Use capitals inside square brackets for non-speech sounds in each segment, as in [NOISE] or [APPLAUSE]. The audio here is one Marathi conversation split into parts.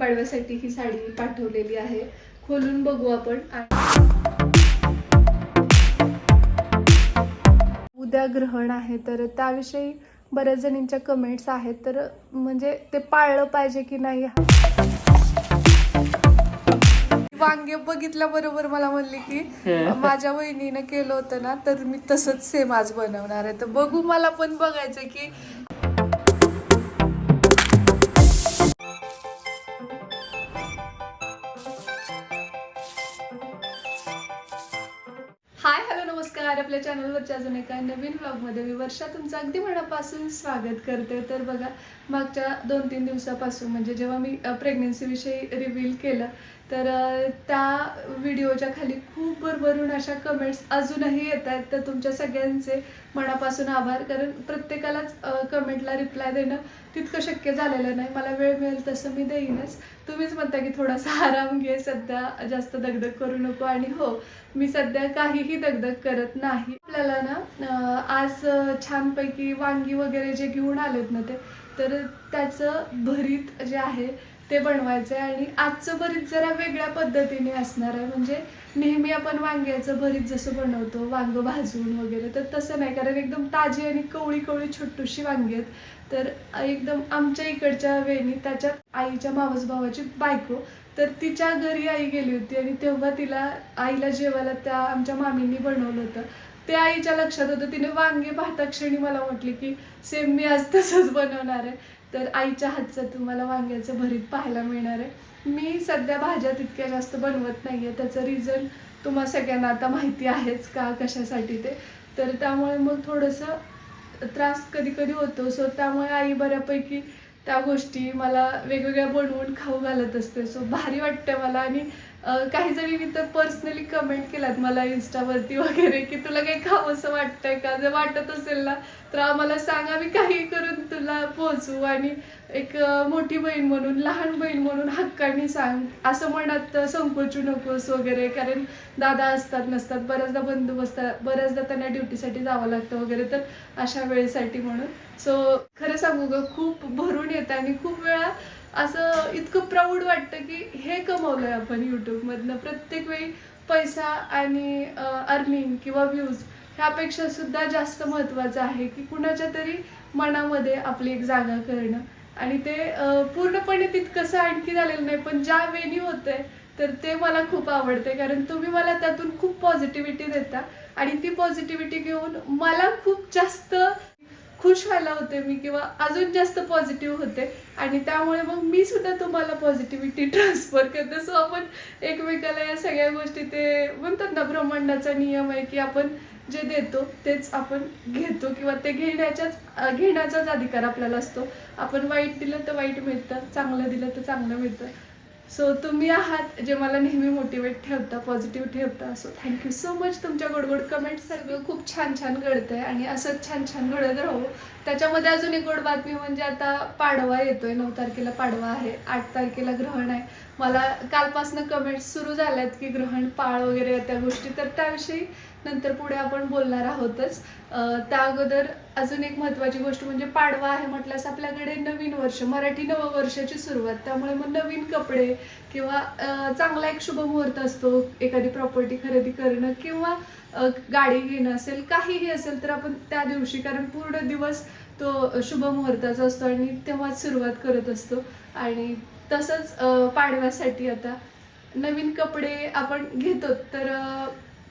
गुढीपाडव्यासाठी ही साडी पाठवलेली आहे. खोलून बघू आपण. उद्या ग्रहण आहे तर त्याविषयी बऱ्याच जणींच्या कमेंट्स आहेत तर म्हणजे ते पाळलं पाहिजे की नाही? वांगे बघितल्याबरोबर मला म्हणली की माझ्या वहिनीनं केलं होतं ना तर मी तसंच सेम आज बनवणार आहे. तर बघू मला पण बघायचं की नमस्कार आपल्या चॅनलवरच्या अजून एका नवीन ब्लॉगमध्ये मी वर्षा तुमचं अगदी मनापासून स्वागत करते. तर बघा मागच्या दोन तीन दिवसापासून म्हणजे जेव्हा मी प्रेग्नेन्सीविषयी रिव्हील केलं तर त्या व्हिडिओच्या खाली खूप भरभरून अशा कमेंट्स अजूनही येत आहेत तर तुमच्या सगळ्यांचे मनापासून आभार. कारण प्रत्येकालाच कमेंटला रिप्लाय देणं तितकं शक्य झालेलं नाही. मला वेळ मिळेल तसं मी देईनच. तुम्हीच म्हणता की थोडासा आराम घे. सध्या जास्त दगदग करू नको. आणि हो मी सध्या काहीही दगदग करत नाही. आपल्याला ना आज छानपैकी वांगी वगैरे जे घेऊन आलेत ना ते तर त्याचं भरीत जे आहे ते बनवायचं आहे आणि आजचं भरीत जरा वेगळ्या पद्धतीने असणार आहे. म्हणजे नेहमी आपण वांग्याचं भरीत जसं बनवतो वांग भाजून वगैरे तर तसं नाही. कारण एकदम ताजी आणि कवळी कवळी छोटूशी वांगी आहेत. तर एकदम आमच्या इकडच्या वेणी त्याच्यात आईच्या मावस भावाची बायको तर तिच्या घरी आई गेली होती आणि तेव्हा तिला आईला जेवायला त्या आमच्या मामींनी बनवलं होतं. ते आईच्या लक्षात होतं तिने वांगे पाहता क्षणी मला म्हटली की सेम मी आज तसंच बनवणार आहे. तर आईच्या हातचं तुम्हाला वांग्याचं भरीत पाहायला मिळणार आहे. मी सध्या भाज्या तितक्या जास्त बनवत नाही आहे त्याचं रिझन तुम्हा सगळ्यांना आता माहिती आहेच का कशासाठी ते? तर त्यामुळे मग थोडंसं त्रास कधी कधी होतो. सो त्यामुळे आई बऱ्यापैकी त्या गोष्टी मला वेगवेगळ्या बनवून खाऊ घालत असते. सो भारी वाटतं मला. आणि काही जणी मी तर पर्सनली कमेंट केल्यात मला इन्स्टावरती वगैरे की तुला काही खावंसं वाटतंय का? जर वाटत असेल ना तर आम्हाला सांग. आम्ही काही करून तुला पोहोचू. आणि एक मोठी बहीण म्हणून लहान बहीण म्हणून हक्काने सांग. असं म्हणत संकोचू नकोस वगैरे कारण दादा असतात नसतात. बऱ्याचदा बंधू असतात. बऱ्याचदा त्यांना ड्युटीसाठी जावं लागतं वगैरे तर अशा वेळेसाठी म्हणून. सो खरं सांगू ग खूप भरून येतं आणि खूप वेळा असं इतकं प्राऊड वाटतं की हे कमवलंय आपण यूट्यूबमधनं प्रत्येक वेळी पैसा आणि अर्निंग किंवा व्ह्यूज ह्यापेक्षा सुद्धा जास्त महत्त्वाचं आहे की कुणाच्या तरी मनामध्ये आपली एक जागा करणं. आणि ते पूर्णपणे तितकंसं आणखी झालेलं नाही पण ज्या वेणी होतंय तर ते मला खूप आवडते कारण तुम्ही मला त्यातून खूप पॉझिटिव्हिटी देता आणि ती पॉझिटिव्हिटी घेऊन मला खूप जास्त खुश व्हायला होते मी किंवा अजून जास्त पॉझिटिव्ह होते. आणि त्यामुळे मग मी सुद्धा तुम्हाला पॉझिटिव्हिटी ट्रान्सफर [LAUGHS] करते. सो आपण एकमेकाला या सगळ्या गोष्टी ते म्हणतात ना ब्रह्मांडाचा नियम आहे की आपण जे देतो तेच आपण घेतो किंवा ते घेण्याच्याच घेण्याचाच अधिकार आपल्याला असतो. आपण वाईट दिलं तर वाईट मिळतं चांगलं दिलं तर चांगलं मिळतं. सो तुम्ही आहात जे मला नेहमी मोटिवेट ठेवता पॉझिटिव्ह ठेवता. सो थँक्यू सो मच तुमच्या गोडगोड कमेंट्स सगळं खूप छान छान घडतंय आणि असंच छान छान घडत राहू. त्याच्यामध्ये अजून एक गोड बातमी म्हणजे आता पाडवा येतो आहे नऊ तारखेला पाडवा आहे आठ तारखेला ग्रहण आहे. मला कालपासनं कमेंट्स सुरू झाल्यात की ग्रहण पाळ वगैरे त्या गोष्टी. तर त्याविषयी नंतर पुढे आपण बोलणार आहोतच. त्या अगोदर अजून एक महत्त्वाची गोष्ट म्हणजे पाडवा आहे म्हटल्यास आपल्याकडे नवीन वर्ष मराठी नववर्षाची सुरुवात. त्यामुळे मग नवीन कपडे किंवा चांगला एक शुभ मुहूर्त असतो एखादी प्रॉपर्टी खरेदी करणं किंवा गाडी घेणं असेल काहीही असेल तर आपण त्या दिवशी कारण पूर्ण दिवस तो शुभ मुहूर्ताचा असतो आणि तेव्हाच सुरुवात करत असतो. आणि तसंच पाडव्यासाठी आता नवीन कपडे आपण घेतो तर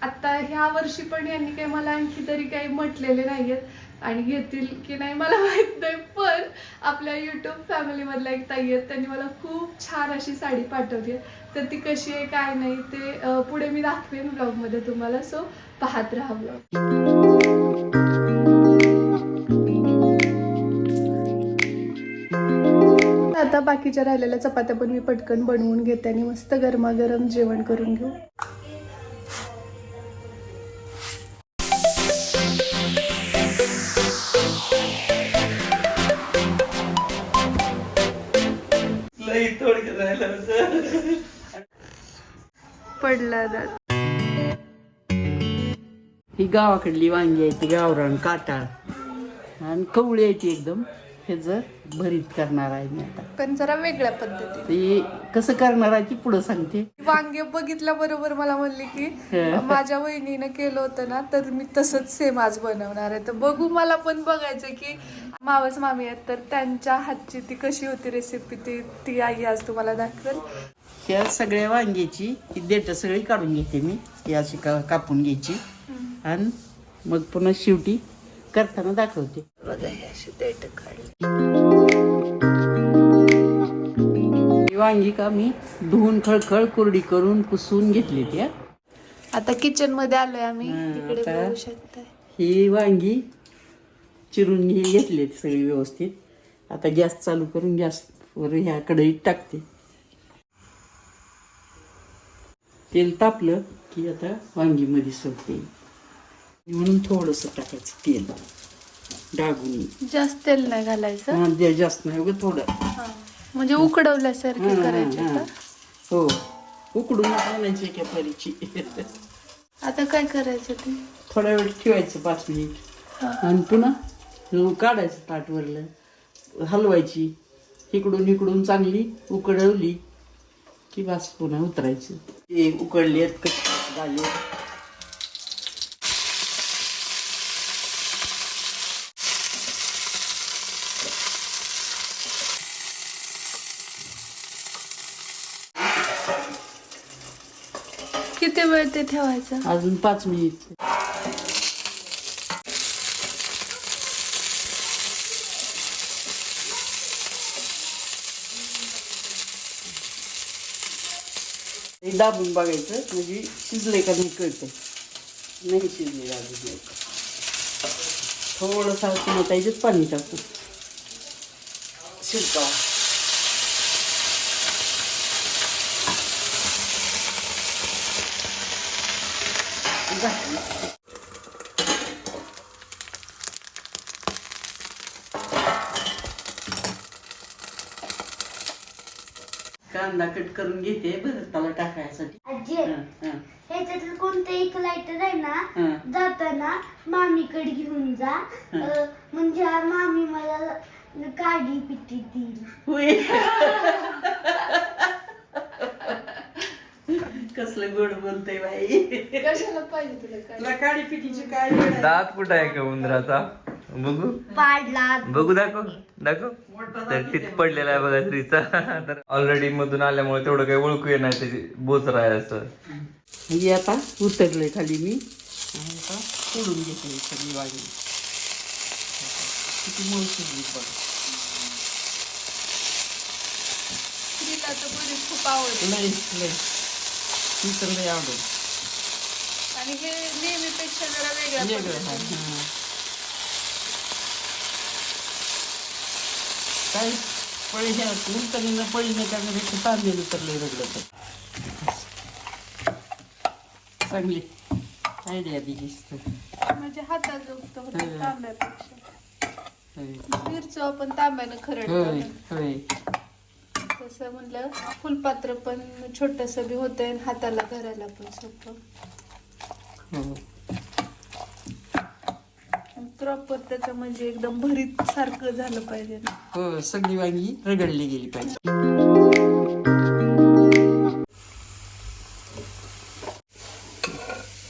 आत्ता आता ह्या वर्षी पण यांनी काही मला आणखी तरी काही म्हटलेले नाही आहेत आणि घेतील की नाही मला माहीत नाही पण आपल्या यूट्यूब फॅमिलीमधल्या एक ताई आहेत त्यांनी मला खूप छान अशी साडी पाठवली आहे. तर ती कशी आहे काय नाही ते पुढे मी दाखवेन ब्लॉगमध्ये तुम्हाला. सो पाहत राहा ब्लॉग आता बाकीच्या राहिलेल्या चपात्या पण मी पटकन बनवून घेते आणि मस्त गरमागरम जेवण करून घेऊ. पडला दात. ही गावाकडली वांगी आहे ती गावरान काटाळ. आणि कवळी आहे ती एकदम. ह्याचं भरीत करणार आहे मी आता. पण जरा वेगळ्या पद्धतीने. ते कसं करणार आहे ती पुढं सांगते. वांगे बघितल्याबरोबर मला म्हणली की हं. माझ्या वहिनीनं केलं होतं ना तर मी तसंच सेम आज बनवणार आहे. तर बघू मला पण बघायचं की मावस मामी आहेत तर त्यांच्या हातची ती कशी होती रेसिपी ती ती आई आज तुम्हाला दाखवेल. ह्या सगळ्या वांग्याची ही देठ सगळी काढून घेते मी. ही अशी का कापून घ्यायची. आणि मग पुन्हा शेवटी करताना दाखवते. बघा हे अशी देठ काढली. वांगी का मी धुवून खळखळ कोरडी करून पुसून घेतली त्या आता किचनमध्ये आलोय आम्ही. हं, तिकडे बघू ही वांगी चिरून घे घेतलीत सगळी व्यवस्थित. आता गॅस चालू करून गॅसवर ह्या कढईत टाकते. तेल तापलं की आता वांगीमध्ये सोडते म्हणून थोडंसं टाकायचं तेल. डागून. जास्त तेल नाही घालायचं? हा, जास्त नाही उगाच थोडं. म्हणजे उकडवल्यासारखे करायचे हा. का? हो. उकडून आणायचं एका परीची. आता काय करायचं ते? थोडा वेळ ठेवायचं पाच मिनिट. हा. आणि पुन्हा काढायचं ताटवरलं. हलवायची. इकडून इकडून चांगली उकडवली की बस पुन्हा उतरायचं. ते उकडले झाले किती ते ठेवायचं. अजून पाच मिनिट. हे दाबून बघायचं म्हणजे शिजले का नाही कळतं नाही शिजले अजून नाही. थोडंसं त्याच्यात पाणी टाकतो शिजकावा कांदा कट करून घेते भरताला टाकायसाठी. आजी. ह्याच्यातलं कोणतं एक लायटर आहे ना. जाताना मामीकडे घेऊन जा. म्हणजे मामी मला काढी पिठी देईल. कसलं गोड बोलतय बाई. कशाला पाहिजे तुला काय? तुला काळी पिठीची काय वेळ आहे? दात कुठं आहे का उंदराचा? बघू. पाडला. बघू दाखव. दाखव. तर तिथे पडलेला आहे बघा स्त्रीचा. तर ऑलरेडी मधून आल्यामुळे तेवढं काही ओळखू येणार त्याची बोचरा आहे असं. म्हणजे आता उतरलंय खाली मी. आणि आता सोडून घेते सगळी वाढली किती बघ. स्त्रीला तर बरीच खूप आवडते. लय लय मी तर लय आवडेल आणि हे नेहमीपेक्षा जरा वेगळ्या वेगळं आहे. पद्धतीने. हां. काही पळी उतरलेलं पळी नाही वेगळं तर चांगली आयडिया दिलीस तर म्हणजे हातात जोगतं होतं. तांब्यापेक्षा. होय मिरचो आपण तांब्यानं होय खरडतो होय. म्हणलं फुलपात्र पण छोटस बी आणि हाताला धरायला पण सोपं. हो. प्रॉपर त्याचं म्हणजे एकदम भरीत सारखं झालं पाहिजे ना. हो सगळी वांगी रगडली गेली पाहिजे.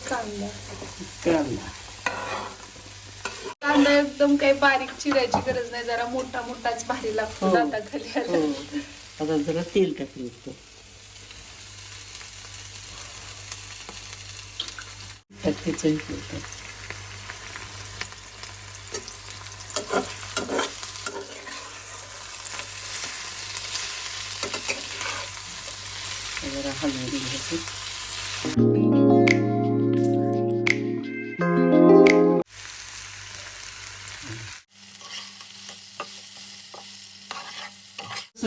कांदा. कांदा. कांदा एकदम काही बारीक चिरायची गरज नाही जरा मोठा मोठाच भारी लागतो हो. दाताखाली हो. आला आता जरा तेल टाकलं होतं त्यात हे जरा हलवून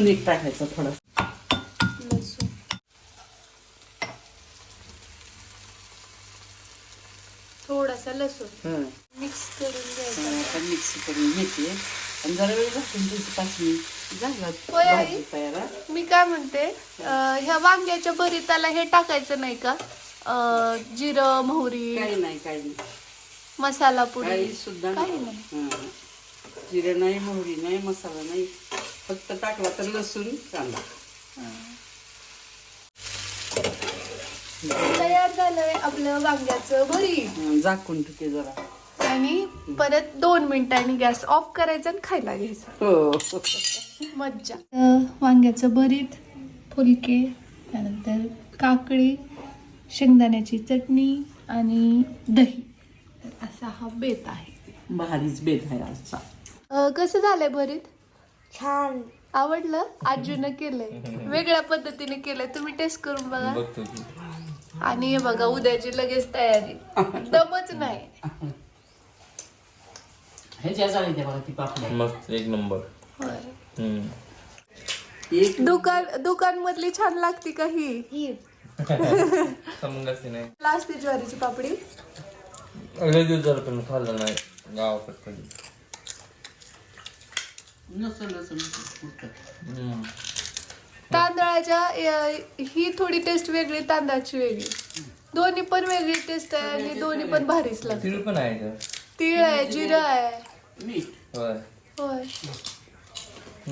सुनीक टाकायचं थोडं. लसूण थोडासा लसूण. मिक्स करून घ्यायचा. मिक्स करून घेते. आणि जरा वेळ लागतो. मी काय म्हणते ह्या वांग्याच्या भरीताला हे टाकायचं नाही का? जिरं मोहरी काही नाही काही नाही. मसाला पुडी काही सुद्धा काही नाही. नाही. हं. जिरे नाही मोहरी नाही मसाला नाही. फक्त टाकला तर लसूण कांदा. तयार झालंय आपलं वांग्याचं भरीत झाकून ठेवते जरा. आणि परत दोन मिनिटांनी गॅस ऑफ करायचा आणि खायला घ्यायचं. हो. मज्जा. वांग्याचं भरीत फुलके त्यानंतर काकडी शेंगदाण्याची चटणी आणि दही. तर असा हा बेत आहे. भारीच बेत आहे आजचा. अ, कसं झालंय भरीत? छान. आवडलं? आजूनं केलंय. [LAUGHS] वेगळ्या पद्धतीने केलंय. तुम्ही टेस्ट करून बघा. बघतो की. आणि हे बघा उद्याची लगेच तयारी. दमच नाही. ह्याच्या चालते बघा ती पापड्या मस्त एक नंबर. होय. हम्म. एक दुकान दुकान मधली छान लागती का ही? ही. समंगाची नाही. लास्ट ज्वारीची पापडी. लय दिवस झालं पण खाल्लं नाही गावाकडे कधी. नसल. तांदळाच्या ही थोडी टेस्ट वेगळी तांदळाची वेगळी. दोन्ही पण वेगळी टेस्ट आहे आणि दोन्ही पण भारीच लागते तिळ पण आहे का तीळ आहे जिरं आहे. मीठ. होय. होय.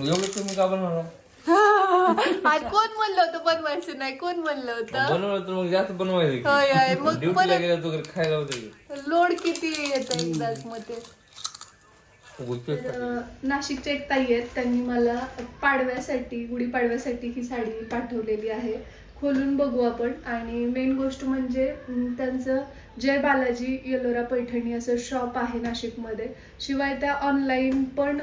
एवढं तुम्ही का बनवलं? [LAUGHS] आणि कोण म्हणलं होतं बनवायचं नाही? कोण म्हणलं होतं? बनवलं तर मग जास्त बनवायचं होय होय. मग ड्युटीला परत गेलं तर खायला होतं लोड किती येतं एकदाच मध्ये की तर, नाशिकच्या एक ताई आहेत त्यांनी मला पाडव्यासाठी गुढीपाडव्यासाठी ही साडी पाठवलेली आहे. खोलून बघू आपण. आणि मेन गोष्ट म्हणजे त्यांचं जय बालाजी येलोरा पैठणी असं शॉप आहे नाशिकमध्ये. शिवाय त्या ऑनलाईन पण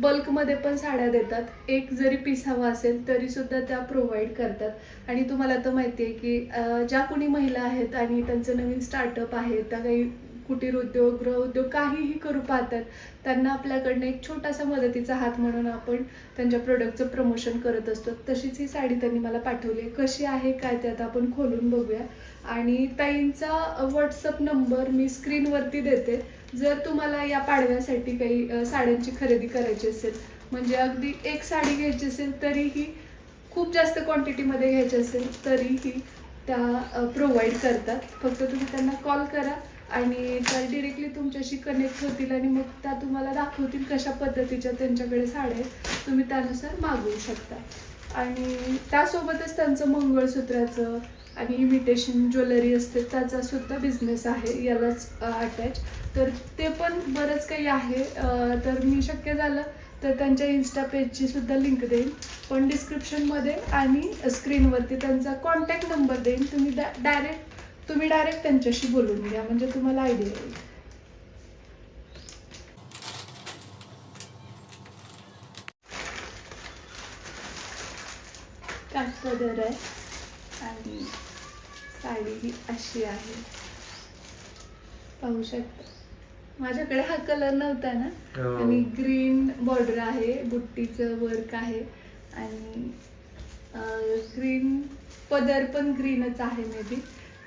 बल्कमध्ये पण साड्या देतात. एक जरी पीस हवा असेल तरी सुद्धा त्या प्रोव्हाइड करतात. आणि तुम्हाला तर माहिती आहे की ज्या कोणी महिला आहेत आणि त्यांचं नवीन स्टार्टअप आहे त्या काही कुटीर उद्योग गृहउद्योग काहीही करू पाहतात. त्यांना आपल्याकडनं एक छोटासा मदतीचा हात म्हणून आपण त्यांच्या प्रोडक्टचं प्रमोशन करत असतो. तशीच ही साडी त्यांनी मला पाठवली आहे. कशी आहे काय ते आता आपण खोलून बघूया. आणि ताईंचा व्हॉट्सअप नंबर मी स्क्रीनवरती देते. जर तुम्हाला या पाडव्यासाठी काही साड्यांची खरेदी करायची असेल म्हणजे अगदी एक साडी घ्यायची असेल तरीही खूप जास्त क्वांटिटीमध्ये घ्यायची असेल तरीही त्या प्रोव्हाइड करतात. फक्त तुम्ही त्यांना कॉल करा. आणि त्या डिरेक्टली तुमच्याशी कनेक्ट होतील आणि मग त्या तुम्हाला दाखवतील कशा पद्धतीच्या त्यांच्याकडे साड्या आहेत तुम्ही त्यानुसार मागवू शकता. आणि त्यासोबतच त्यांचं मंगळसूत्राचं आणि इमिटेशन ज्वेलरी असते त्याचा सुद्धा बिझनेस आहे यालाच अटॅच तर ते पण बरंच काही आहे. तर मी शक्य झालं तर त्यांच्या इन्स्टा पेजची सुद्धा लिंक देईन. पण डिस्क्रिप्शनमध्ये आणि स्क्रीनवरती त्यांचा कॉन्टॅक्ट नंबर देईन. तुम्ही डायरेक्ट तुम्ही डायरेक्ट त्यांच्याशी बोलून घ्या म्हणजे तुम्हाला आयडिया येईल. काठपदर आहे आणि साडी ही अशी आहे. पाहू शकता. माझ्याकडे हा कलर नव्हता ना? हो. आणि ग्रीन बॉर्डर आहे बुट्टीचं वर्क आहे आणि ग्रीन पदर पण ग्रीनच आहे मे बी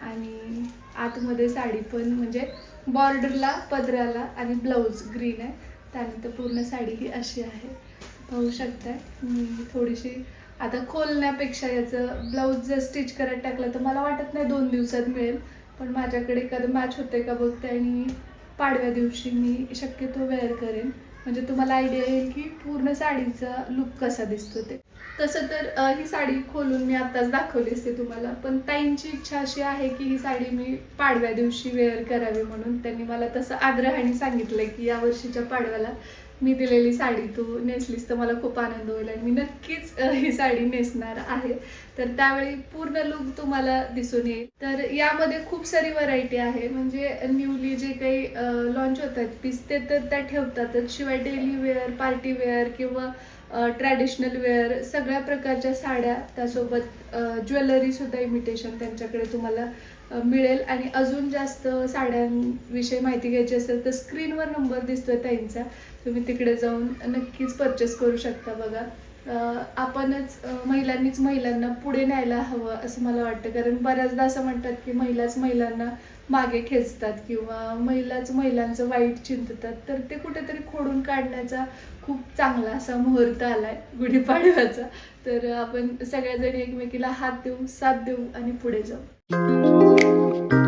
आणि आतमध्ये साडी पण म्हणजे बॉर्डरला पदराला आणि ब्लाऊज ग्रीन आहे. त्यानंतर पूर्ण साडी ही अशी आहे. पाहू शकताय. मी थोडीशी आता खोलण्यापेक्षा याचं ब्लाऊज जर स्टिच करत टाकलं तर मला वाटत नाही दोन दिवसात मिळेल. पण माझ्याकडे एखादं मॅच होते का बघते आणि पाडव्या दिवशी मी शक्यतो वेअर करेन. म्हणजे तुम्हाला आयडिया येईल की पूर्ण साडीचा लुक कसा दिसतो ते. तसं तर ही साडी खोलून मी आत्ताच दाखवली असते तुम्हाला. पण ताईंची इच्छा अशी आहे की ही साडी मी पाडव्या दिवशी वेअर करावी म्हणून. त्यांनी मला तसं आग्रहाने सांगितलं की या वर्षीच्या पाडव्याला मी दिलेली साडी तू नेसलीस तर मला खूप आनंद होईल आणि मी नक्कीच ही साडी नेसणार आहे. तर त्यावेळी पूर्ण लुक तुम्हाला दिसून येईल. तर यामध्ये खूप सारी व्हरायटी आहे. म्हणजे न्यूली जे काही लॉन्च होत आहेत पीस ते तर त्या ठेवतातच. शिवाय डेली वेअर पार्टी वेअर किंवा ट्रॅडिशनल वेअर सगळ्या प्रकारच्या साड्या त्यासोबत ज्वेलरीसुद्धा इमिटेशन त्यांच्याकडे तुम्हाला मिळेल. आणि अजून जास्त साड्यांविषयी माहिती घ्यायची असेल तर स्क्रीनवर नंबर दिसतोय त्यांचा तुम्ही तिकडे जाऊन नक्कीच परचेस करू शकता बघा. आपणच महिलांनीच महिलांना पुढे न्यायला हवं असं मला वाटतं. कारण बऱ्याचदा असं म्हणतात की महिलाच महिलांना मागे खेचतात किंवा महिलाच महिलांचं वाईट चिंततात. तर ते कुठेतरी खोडून काढण्याचा खूप चांगला असा मुहूर्त आलाय गुढीपाडव्याचा. तर आपण सगळ्याजणी एकमेकीला हात देऊ साथ देऊ आणि पुढे जाऊ.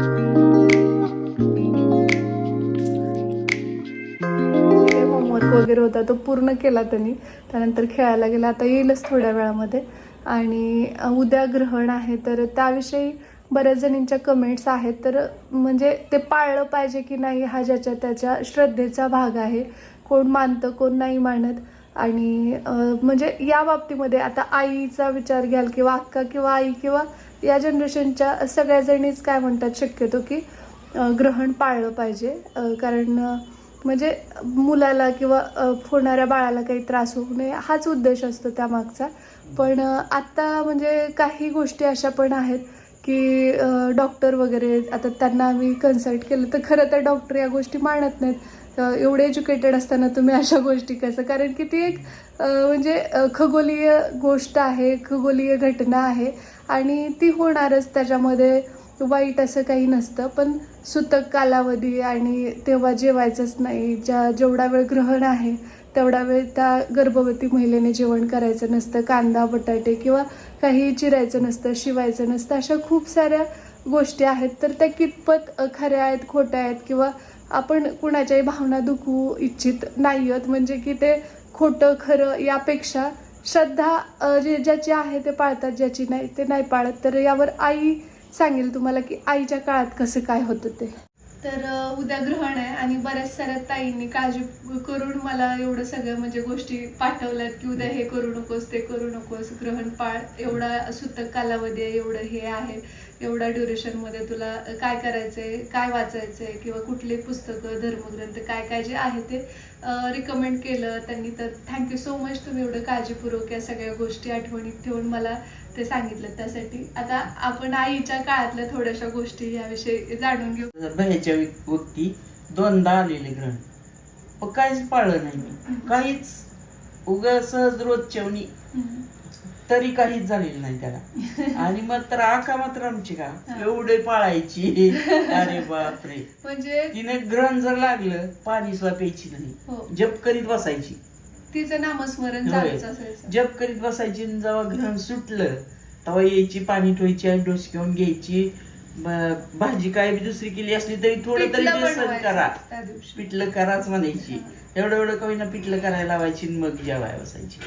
वगैरे होता तो पूर्ण केला त्यांनी. त्यानंतर खेळायला गेला. आता येईलच थोड्या वेळामध्ये. आणि उद्या ग्रहण आहे तर त्याविषयी बऱ्याच जणींच्या कमेंट्स आहेत. तर म्हणजे ते पाळलं पाहिजे की नाही हा ज्याच्या त्याच्या श्रद्धेचा भाग आहे. कोण मानतं कोण नाही मानत. आणि म्हणजे या बाबतीमध्ये आता आईचा विचार घ्याल किंवा अक्का किंवा आई किंवा या जनरेशनच्या सगळ्या जणीच काय म्हणतात शक्यतो की ग्रहण पाळलं पाहिजे. कारण म्हणजे मुलाला किंवा होणाऱ्या बाळाला काही त्रास होऊ नये हाच उद्देश असतो त्यामागचा. पण आत्ता म्हणजे काही गोष्टी अशा पण आहेत की डॉक्टर वगैरे आता त्यांना आम्ही कन्सल्ट केलं तर खरं तर डॉक्टर या गोष्टी मानत नाहीत. एवढे एज्युकेटेड असताना तुम्ही अशा गोष्टी कसं? कारण की ती एक म्हणजे खगोलीय गोष्ट आहे खगोलीय घटना आहे आणि ती होणारच त्याच्यामध्ये वाईट असं काही नसतं. पण सुतक कालावधी आणि तेव्हा जेवायचंच नाही. ज्या जेवढा वेळ ग्रहण आहे तेवढा वेळ त्या गर्भवती महिलेने जेवण करायचं नसतं. कांदा बटाटे किंवा काही चिरायचं नसतं शिवायचं नसतं. अशा खूप साऱ्या गोष्टी आहेत. तर त्या कितपत खऱ्या आहेत खोट्या आहेत किंवा आपण कुणाच्याही भावना दुखू इच्छित नाही आहोत म्हणजे की ते खोटं खरं यापेक्षा श्रद्धा जे ज्याची आहे ते पाळतात ज्याची नाही ते नाही पाळत. तर यावर आई सांगेल तुम्हाला की आईच्या काळात कसं काय होतं ते. तर उद्या ग्रहण आहे आणि बऱ्याच साऱ्या ताईंनी काळजी करून मला एवढं सगळं म्हणजे गोष्टी पाठवल्यात की उद्या हे करू नकोस ते करू नकोस ग्रहण पाळ एवढा सुतक कालावधी आहे एवढं हे आहे एवढ्या ड्युरेशनमध्ये तुला काय करायचंय काय वाचायचंय किंवा कुठले पुस्तकं धर्मग्रंथ काय काय जे आहे ते रिकमेंड केलं त्यांनी. तर थँक्यू सो मच तुम्ही एवढं काळजीपूर्वक या सगळ्या गोष्टी आठवणीत ठेवून मला ते सांगितलं त्यासाठी. आता आपण आईच्या काळातल्या थोड्याशा गोष्टी याविषयी जाणून घेऊ. बाहेरच्या व्यक्ती दोनदा आलेले ग्रहण पण काहीच पाळलं नाही मी. काहीच. उगा सहज रोजच्यावनी हम्म. तरी काहीच झालेलं नाही त्याला. [LAUGHS] आणि मात्र आका मात्र आमची का? एवढे पाळायची. [LAUGHS] अरे बापरे. म्हणजे तिने ग्रहण जर लागलं पाणी सुद्धा प्यायची हो. नाही. जप करीत बसायची. तिचं नामस्मरण. चालूच असायचं. जप करीत बसायची आणि जेव्हा ग्रहण सुटलं तेव्हा यायची पाणी ठेवायची आणि डोस घेऊन घ्यायची. ब- भाजी काय बी दुसरी केली असली तरी थोडं तरी पिठलं बेसन बनवायचं करा. त्या दिवशी. पिठलं कराच म्हणायची. एवढं एवढं कवीना पिठलं करायला लावायची आणि मग जेवाय बसायची.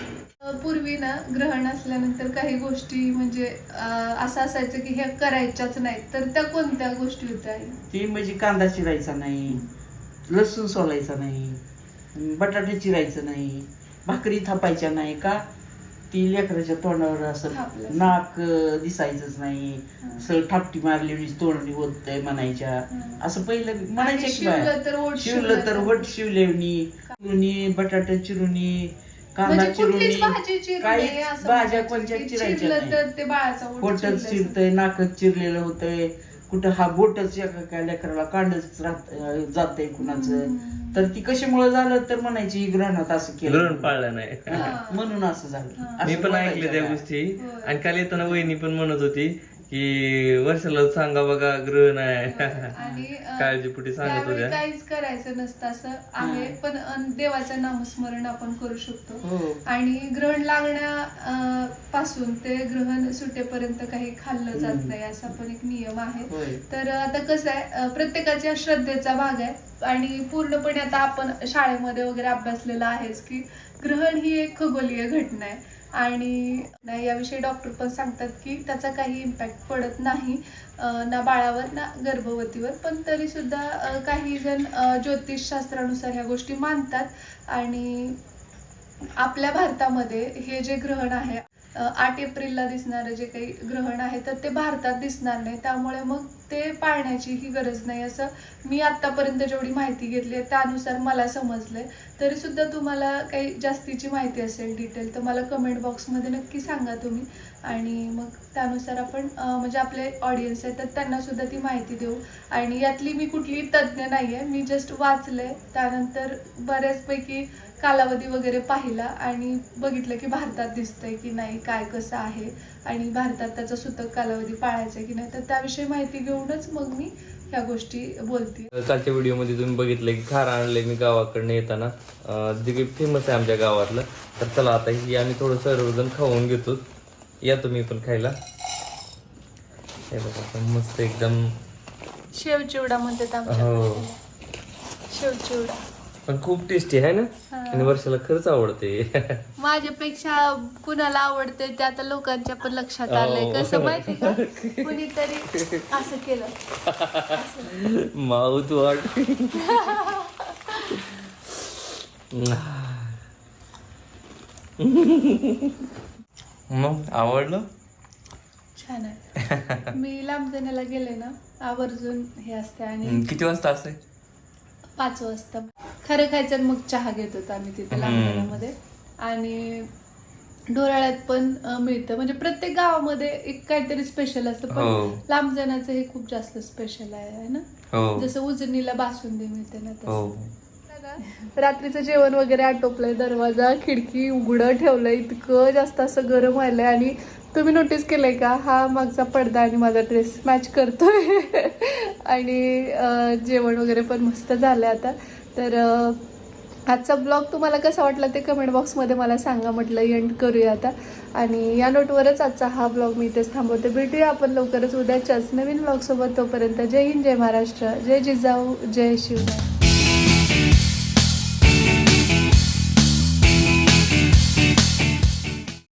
पूर्वी ना ग्रहण असल्यानंतर काही गोष्टी म्हणजे अ, असं असायचं की ह्या करायच्याच नाहीत तर त्या कोणत्या गोष्टी होत्या आई? ती म्हणजे कांदा चिरायचा नाही लसूण सोलायचा नाही. बटाटे चिरायचं नाही भाकरी थापायच्या नाही का ती लेकराच्या तोंडावर असं. नाक दिसायचंच नाही. असं थापटी मारली तोंडणी होत म्हणायच्या. असं पहिलं आणि म्हणायचे की शिवलं. तर वट शिवलेवणी चिरुणी बटाटे चिरुणी कांदा म्हणजे चिरुणी असं भाज्या कोणत्या चिरायच्या असं. चिरतय नाकच चिरलेलं होतंय कुठं हा बोटच एका काय लेकराला कांडच राहत जातंय कुणाचं. तर ती कशामुळे झालं तर म्हणायची ही ग्रहणात असं केलं ग्रहण पाळलं नाही. म्हणून असं झालं. असं मी पण ऐकले त्या गोष्टी. आणि काल येताना वहिनी पण म्हणत होती की वर्षाला सांगा बघा ग्रहण आहे आणि अ, काळजीपोटी सांगत त्यावेळी होत्या. काहीच करायचं नसतं असं आहे. पण अ, देवाचं नामस्मरण आपण करू शकतो. हो. आणि ग्रहण लागण्या अ, पासून ते ग्रहण सुटेपर्यंत काही खाल्लं जात हम्म. नाही असा पण एक नियम आहे. होय. तर आता कसं आहे अ, प्रत्येकाच्या श्रद्धेचा भाग आहे. आणि पूर्णपणे आता आपण शाळेमध्ये वगैरे अभ्यासलेलं आहेच की ग्रहण ही एक खगोलीय घटना आहे. आणि याविषयी डॉक्टर पण सांगतात की त्याचा काही इम्पॅक्ट पडत नाही. ना बाळावर ना गर्भवतीवर. पण तरी सुद्धा काही जण ज्योतिषशास्त्रानुसार ह्या गोष्टी मानतात. आणि आपल्या भारतामध्ये हे जे ग्रहण आहे आठ एप्रिलला दिसणारं जे काही ग्रहण आहे तर ते भारतात दिसणार नाही. त्यामुळे मग ते पाळण्याचीही गरज नाही असं मी आत्तापर्यंत जेवढी माहिती घेतली आहे त्यानुसार मला समजलं आहे तरीसुद्धा तुम्हाला काही जास्तीची माहिती असेल डिटेल तर मला कमेंट बॉक्समध्ये नक्की सांगा तुम्ही. आणि मग त्यानुसार आपण म्हणजे आपले ऑडियन्स आहे तर त्यांनासुद्धा ती माहिती देऊ. आणि यातली मी कुठलीही तज्ज्ञ नाही आहे मी जस्ट वाचले त्यानंतर बऱ्याचपैकी कालावधी वगैरे पाहिला आणि बघितलं की भारतात दिसतंय की नाही काय कसं आहे आणि भारतात त्याचा सुतक कालावधी पाळायचा की नाही तर त्याविषयी माहिती घेऊनच मग मी ह्या गोष्टी बोलते. कालच्या व्हिडिओमध्ये तुम्ही बघितलं की खार आणलंय मी गावाकडनं येताना. जे काही फेमस आहे आमच्या गावातलं. तर चला आता ही आम्ही थोडं सर्वजण खाऊन घेतो. या तुम्ही पण खायला. हे बघा मस्त एकदम शेव चिवडा म्हणतात हो. शेव चिवडा पण खूप टेस्टी आहे ना. आणि वर्षाला खरंच आवडते. [LAUGHS] माझ्यापेक्षा कुणाला आवडते ते आता लोकांच्या पण लक्षात आलंय. हो. कसं माहिती का? कुणीतरी असं केलं. माऊथ वाट. मग आवडलं? छान आहे. मी लांब जाण्याला गेले ना आवर्जून हे असते आणि किती वाजता असते पाच वाजता. खरं खायचं मग चहा घेत होतो आम्ही तिथे. लांबण्यामध्ये आणि डोराळ्यात पण मिळतं. म्हणजे प्रत्येक गावामध्ये एक काहीतरी स्पेशल असतं. पण हो. लांब जाण्याचं हे खूप जास्त स्पेशल आहे है ना? हो. जसं उजनीला बासुंदी मिळते ना हो. तसं [LAUGHS] रात्रीचं जेवण वगैरे आटोपलंय दरवाजा खिडकी उघडं ठेवलंय. इतकं जास्त असं गरम व्हायलंय आणि तुम्ही नोटीस केलंय का? हा मागचा पडदा आणि माझा ड्रेस मॅच करतोय. [LAUGHS] आणि जेवण वगैरे पण मस्त झालंय आता. तर आजचा ब्लॉग तुम्हाला कसा वाटला ते कमेंट बॉक्समध्ये मला सांगा म्हटलं. एंड करूया आता. आणि या नोटवरच आजचा हा ब्लॉग मी इथेच थांबवते. भेटूया आपण लवकरच उद्याच्याच नवीन ब्लॉगसोबत तोपर्यंत जय हिंद जय महाराष्ट्र. जय जिजाऊ जय शिवराय.